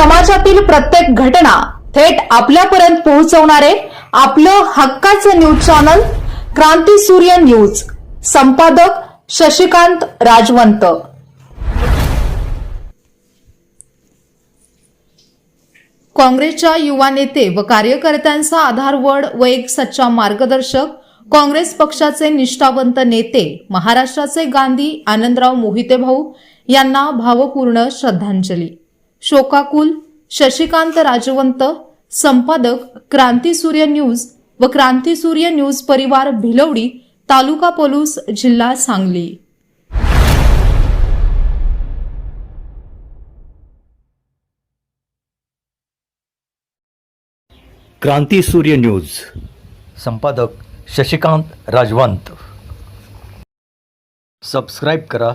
समाजातील प्रत्येक घटना थेट आपल्यापर्यंत पोहोचवणारे आपलं हक्काचं न्यूज चॅनल क्रांती सूर्य न्यूज. संपादक शशिकांत राजवंत. काँग्रेसच्या युवा नेते व कार्यकर्त्यांचा आधारवड व एक सच्चा मार्गदर्शक काँग्रेस पक्षाचे निष्ठावंत नेते महाराष्ट्राचे गांधी आनंदराव मोहिते भाऊ यांना भावपूर्ण श्रद्धांजली. शोकाकुल शशिकांत राजवंत संपादक क्रांती सूर्य न्यूज व क्रांती सूर्य न्यूज परिवार भिलवडी तालुका पोलूस जिल्हा सांगली. क्रांती सूर्य न्यूज. संपादक शशिकांत राजवंत. सबस्क्राईब करा.